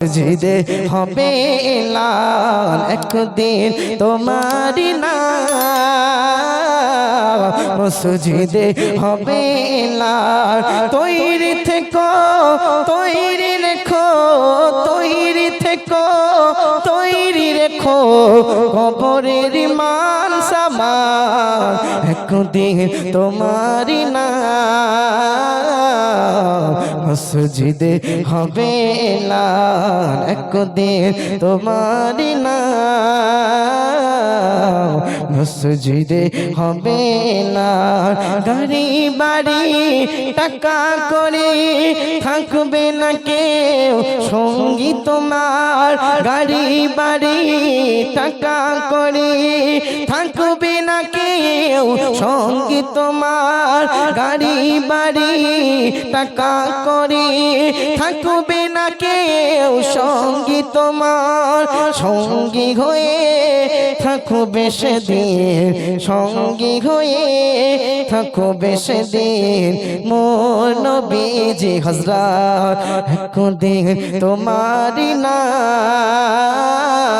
জিদে হবে লাল একদিন তোমারি না মসজিদে হবে লাল। তৈরি থেকো, তৈরি রেখো, তৈরি থেকো, তৈরি রেখো। কবরের মান সামান একদিন তোমারি না। মসজিদে হবে লাল একদিন তোমারি না। মসজিদে হবে লাল গাড়ি বাড়ি টাকা করে থাকবে না কেউ। সঙ্গী তোমার গাড়ি বাড়ি টাকা করে থাকবে না কেউ। সঙ্গী তোমার গাড়ি, বাড়ি, টাকা করি। থাকবে না কেউ সঙ্গী তোমার। সঙ্গী হয়ে থাকবে সেদিন, সঙ্গী হয়ে থাকবে সেদিন। মোর নবীজি হজরত একদিন তোমারি না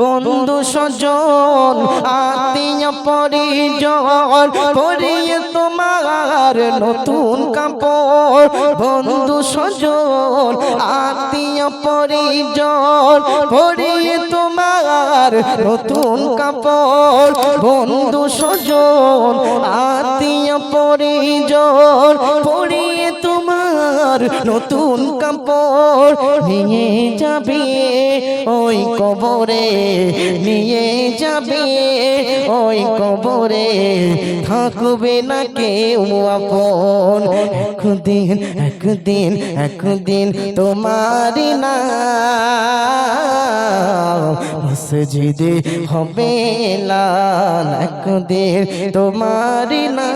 বন্ধু সজন আত্মীয় পরিজন, পরিয়ে তোমার নতুন কাপড়। বন্ধু সজন আত্মীয় পরিজন, পরিয়ে তোমার নতুন কাপড়। বন্ধু সজন আত্মীয় পরিজন, পরিয়ে তোমার নতুন কাপড় নিয়ে যাবে, ওই কবরে নিয়ে যাবে, ওই কবরে থাকবে না কেউ আপন। একদিন একদিন একদিন তোমারি না মসজিদে হবে লাল। একদিন তোমারি না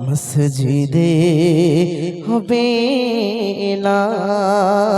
মসজিদে হবে লাল